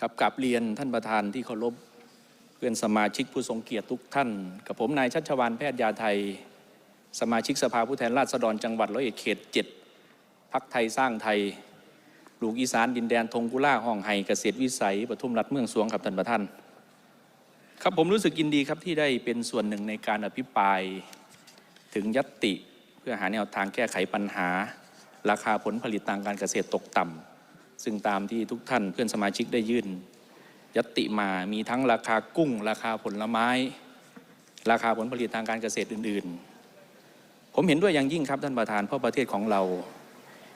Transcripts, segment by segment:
ครับกลับเรียนท่านประธานที่เคารพเพื่อนสมาชิกผู้ทรงเกียรติทุกท่าน กับผมนายชัชวานแพทย์ยาไทย สมาชิกสภาผู้แทนราษฎรจังหวัดร้อยเอ็ดเขตเจ็ดพักไทยสร้างไทยลูกอีสานดินแดนทงกุล่าห้องไห้เกษตรวิสัยปทุมรัฐเมืองสวงครับท่านประธานครับผมรู้สึกยินดีครับที่ได้เป็นส่วนหนึ่งในการอภิปรายถึงยัตติ เพื่อหาแนวทางแก้ไขปัญหา ราคาผลผลิตทางการเกษตรตกต่ำ ซึ่งตามที่ทุกท่านเพื่อนสมาชิกได้ยื่นยติมามีทั้งราคากุ้ง ราคาผลไม้ ราคาผลผลิตทางการเกษตรอื่น ๆ ผมเห็นด้วยอย่างยิ่งครับท่านประธานเพราะประเทศของเรา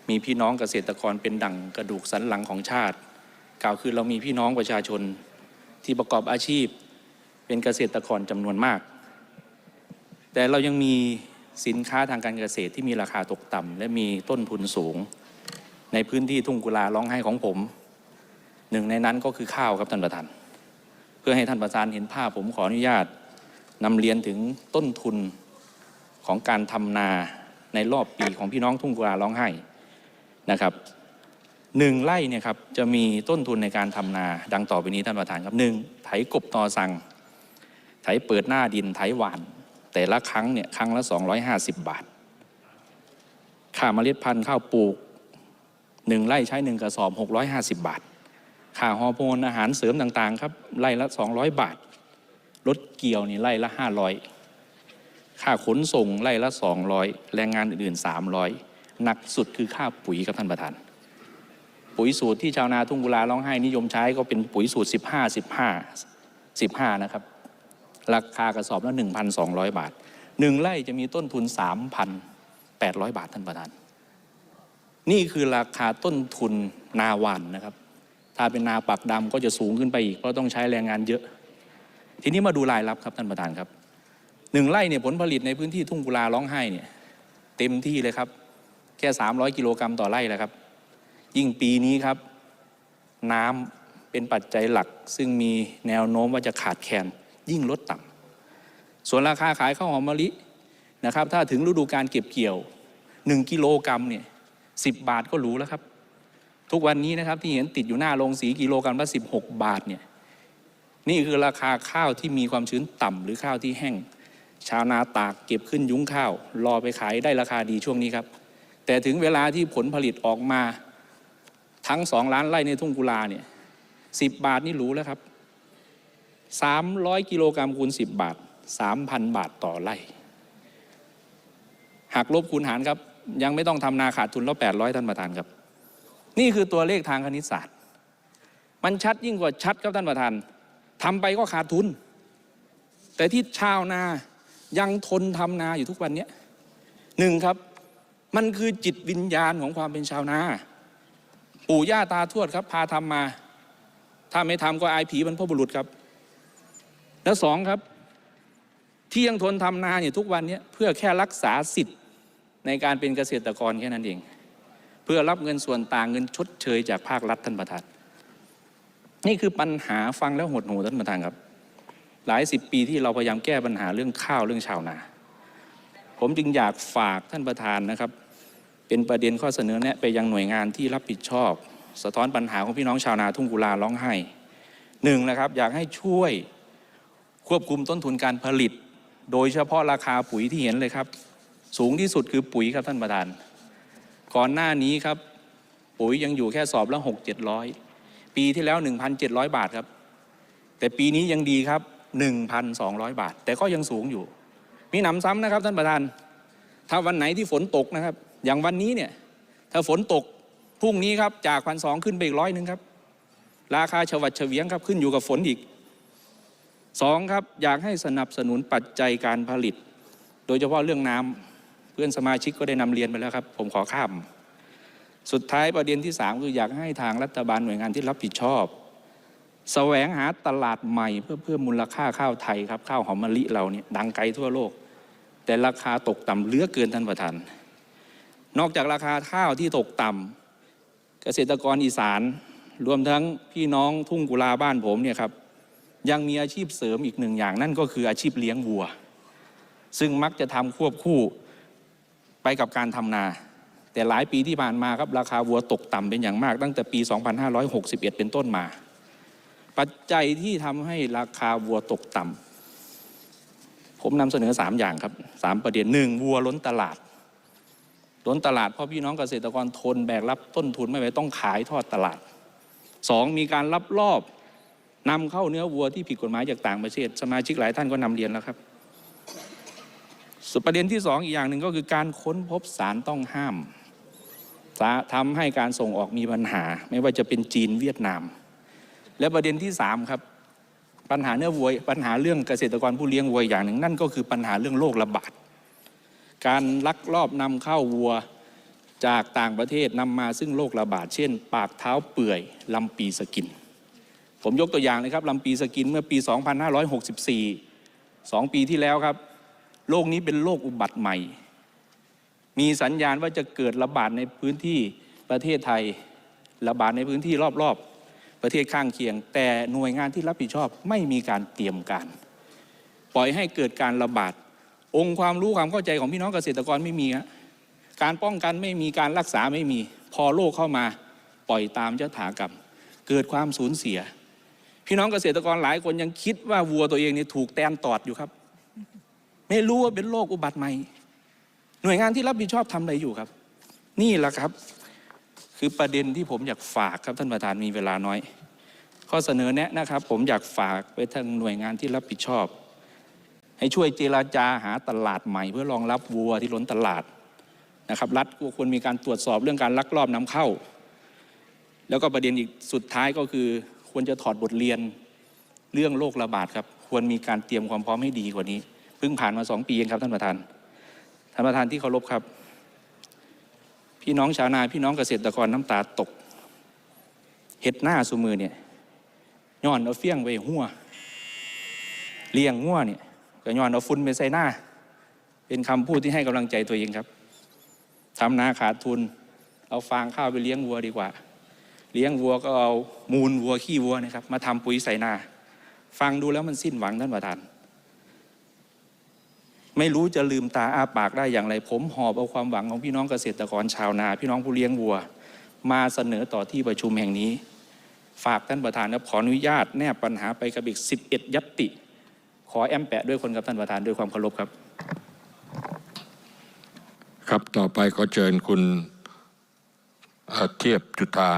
มีพี่น้องเกษตรกรเป็นดั่งกระดูกสันหลังของชาติ กล่าวคือเรามีพี่น้องประชาชนที่ประกอบอาชีพเป็นเกษตรกรจำนวนมาก แต่เรายังมีสินค้าทางการเกษตรที่มีราคาตกต่ำและมีต้นทุนสูง ในพื้นที่ทุ่งกุลาร้องไห้ของผม หนึ่งในนั้นก็คือข้าวครับท่านประธาน เพื่อให้ท่านประธานเห็นภาพผมขออนุญาตนำเรียนถึงต้นทุนของการทำนาในรอบปีของพี่น้องทุ่งกุลาร้องไห้นะครับหนึ่งไร่เนี่ยครับจะมีต้นทุนในการทำนาดังต่อไปนี้ท่านประธานครับหนึ่งไถกบตอสังไถเปิดหน้าดินไถหวาน แต่ละครั้งเนี่ยครั้งละ 250 บาท ค่าเมล็ดพันธุ์ข้าวปลูก หนึ่งไร่ใช้หนึ่งกระสอบ 650 บาทค่าฮอร์โมนอาหารเสริมต่างๆครับไร่ละ 200 บาท รถเกี่ยวนี่ไร่ละ 500 ค่าขนส่งไร่ละ 200 แรงงานอื่นๆ 300 หนักสุดคือค่าปุ๋ยครับท่านประธาน ปุ๋ยสูตรที่ชาวนาทุ่งกุลาร้องไห้นิยมใช้ก็เป็นปุ๋ยสูตร 15 15 15 นะครับ ราคากระสอบละ 1,200 บาทหนึ่งไร่จะมีต้นทุน 3,800 บาทท่านประธาน นี่คือราคาต้นทุนนาหวันนะครับ ถ้าเป็นนาปักดำก็จะสูงขึ้นไปอีก เพราะต้องใช้แรงงานเยอะ ทีนี้มาดูรายรับครับท่านประธานครับหนึ่งไร่เนี่ยผลผลิตในพื้นที่ทุ่งกุลาร้องไห้เนี่ยเต็มที่เลยครับ แค่ 300 กิโลกรัมต่อไร่แหละครับ ยิ่งปีนี้ครับ น้ำเป็นปัจจัยหลัก ซึ่งมีแนวโน้มว่าจะขาดแคลนยิ่งลดต่ำส่วนราคาขายข้าวหอมมะลินะครับ ถ้าถึงฤดูการเก็บเกี่ยว 1 กิโลกรัมเนี่ย สิบาทก็รู้แล้วครับ ทุกวันนี้นะครับที่เห็นติดอยู่หน้าโรงสีกิโลกรัมละ16 บาทเนี่ยนี่คือราคาข้าวที่มีความชื้นต่ำหรือข้าวที่แห้ง ชาวนาตากเก็บขึ้นยุ้งข้าว รอไปขายได้ราคาดีช่วงนี้ครับ แต่ถึงเวลาที่ผลผลิตออกมาทั้งสองล้านไร่ในทุ่งกุลาเนี่ยสิบาทนี่รู้แล้วครับ300กิโลกรัมคูณ10บบาท3,000บาทต่อไร่หักลบคูณหารครับ ยังไม่ต้องทำนาขาดทุนแล้ว800ท่านประธานครับ นี่คือตัวเลขทางคณิตศาสตร์ มันชัดยิ่งกว่าชัดครับท่านประธานทำไปก็ขาดทุน แต่ที่ชาวนายังทนทำนาอยู่ทุกวันนี้หนึ่งครับ มันคือจิตวิญญาณของความเป็นชาวนา ปู่ย่าตาทวดครับ พาทำมา ถ้าไม่ทำก็อายผีบรรพบุรุษครับ แล้วสองครับที่ยังทนทำนาอยู่ทุกวันนี้เพื่อแค่รักษาสิทธิ์ ในการเป็นเกษตรกรแค่นั้นเอง เพื่อรับเงินส่วนต่างเงินชดเชยจากภาครัฐท่านประธานนี่คือปัญหาฟังแล้วหดหูท่านประธานครับ หลายสิบปีที่เราพยายามแก้ปัญหาเรื่องข้าวเรื่องชาวนา ผมจึงอยากฝากท่านประธานนะครับ เป็นประเด็นข้อเสนอแนะไปยังหน่วยงานที่รับผิดชอบ สะท้อนปัญหาของพี่น้องชาวนาทุ่งกุลาร้องไห้หนึ่งนะครับอยากให้ช่วยควบคุมต้นทุนการผลิต โดยเฉพาะราคาปุ๋ยที่เห็นเลยครับ สูงที่สุดคือปุ๋ยครับท่านประธาน ก่อนหน้านี้ครับ ปุ๋ยยังอยู่แค่สอบละหกเจ็ดร้อยปีที่แล้ว 1,700 บาทครับ แต่ปีนี้ยังดีครับ 1,200 บาท แต่ก็ยังสูงอยู่ มีหนำซ้ำนะครับท่านประธาน ถ้าวันไหนที่ฝนตกนะครับ อย่างวันนี้เนี่ย ถ้าฝนตกพรุ่งนี้ครับจากพันสองขึ้นไปอีกร้อยหนึ่งครับ ราคาฉวัดเฉวียงครับขึ้นอยู่กับฝนอีกสองครับอยากให้สนับสนุนปัจจัยการผลิต โดยเฉพาะเรื่องน้ำ พื่อนสมาชิกก็ได้นำเรียนไปแล้วครับ ผมขอข้าม สุดท้ายประเด็นที่สามคืออยากให้ทางรัฐบาลหน่วยงานที่รับผิดชอบแสวงหาตลาดใหม่เพื่อเพิ่มมูลค่าข้าวไทยครับข้าวหอมมะลิเราเนี่ยดังไกลทั่วโลก แต่ราคาตกต่ำเลือเกินท่านประธาน นอกจากราคาข้าวที่ตกต่ำเกษตรกรอีสาน รวมทั้งพี่น้องทุ่งกุลาบ้านผมเนี่ยครับยังมีอาชีพเสริมอีกหนึ่งอย่างนั่นก็คืออาชีพเลี้ยงวัว ซึ่งมักจะทำควบคู่ ไปกับการทำนา แต่หลายปีที่ผ่านมาครับราคาวัวตกต่ำเป็นอย่างมาก ตั้งแต่ปี 2561 เป็นต้นมา ปัจจัยที่ทำให้ราคาวัวตกต่ำผมนำเสนอสามอย่างครับสามประเด็นหนึ่งวัวล้นตลาด ล้นตลาดเพราะพี่น้องเกษตรกรทนแบกรับต้นทุนไม่ไหวต้องขายทอดตลาดสองมีการลับลอบนำเข้าเนื้อวัวที่ผิดกฎหมายจากต่างประเทศสมาชิกหลายท่านก็นำเรียนแล้วครับ ส่วนประเด็นที่สองอีกอย่างหนึ่งก็คือการค้นพบสารต้องห้ามสาทำให้การส่งออกมีปัญหา ไม่ว่าจะเป็นจีนเวียดนาม และประเด็นที่สามครับปัญหาเนื้อวัวปัญหาเรื่องเกษตรกรผู้เลี้ยงวัวอย่างหนึ่งนั่นก็คือปัญหาเรื่องโรคระบาดการลักลอบนำเข้าวัวจากต่างประเทศนำมาซึ่งโรคระบาดเช่น ปากเท้าเปื่อยลำปีสกิน ผมยกตัวอย่างเลยครับลำปีสกินเมื่อปี 2564 2 ปีที่แล้วครับ โรคนี้เป็นโรคอุบัติใหม่ มีสัญญาณว่าจะเกิดระบาดในพื้นที่ประเทศไทย ระบาดในพื้นที่รอบๆ ประเทศข้างเคียง แต่หน่วยงานที่รับผิดชอบไม่มีการเตรียมการ ปล่อยให้เกิดการระบาด องค์ความรู้ความเข้าใจของพี่น้องเกษตรกรไม่มีฮะการป้องกันไม่มีการรักษาไม่มี พอโรคเข้ามาปล่อยตามยถากรรม เกิดความสูญเสีย พี่น้องเกษตรกรหลายคนยังคิดว่าวัวตัวเองนี่ถูกแตนตอดอยู่ครับ ไม่รู้ว่าเป็นโรคอุบัติใหม่ หน่วยงานที่รับผิดชอบทำอะไรอยู่ครับ นี่แหละครับ คือประเด็นที่ผมอยากฝากครับท่านประธานมีเวลาน้อย ข้อเสนอแนะนะครับ ผมอยากฝากไปทางหน่วยงานที่รับผิดชอบ ให้ช่วยเจราจาหาตลาดใหม่ เพื่อรองรับวัวที่ล้นตลาดนะครับรัฐควรมีการตรวจสอบเรื่องการลักลอบนำเข้า แล้วก็ประเด็นอีกสุดท้ายก็คือ ควรจะถอดบทเรียนเรื่องโรคระบาดครับ ควรมีการเตรียมความพร้อมให้ดีกว่านี้ เพิ่งผ่านมาสองปีเองครับท่านประธาน ท่านประธานที่เคารพครับ พี่น้องชาวนาพี่น้องเกษตรกรน้ำตาตก เห็ดหน้าสุมือเนี่ยย้อนเอาเฟี้ยงไปหัวเลี้ยงงัวเนี่ยก็ย้อนเอาฝุ่นไปใส่หน้า เป็นคำพูดที่ให้กำลังใจตัวเองครับทำนาขาดทุน เอาฟางข้าวไปเลี้ยงวัวดีกว่า เลี้ยงวัวก็เอามูลวัวขี้วัวนะครับ มาทำปุ๋ยใส่นา ฟังดูแล้วมันสิ้นหวังท่านประธาน ไม่รู้จะลืมตาอ้าปากได้อย่างไร ผมหอบเอาความหวังของพี่น้องเกษตรกรชาวนา พี่น้องผู้เลี้ยงวัว มาเสนอต่อที่ประชุมแห่งนี้ ฝากท่านประธานครับขออนุญาตแนบปัญหาไปกับอีก 11 ยัตติ ขอแอมแปะด้วยคนกับท่านประธานด้วยความเคารพครับ ครับต่อไปขอเชิญคุณเอ่อเทียบจุธา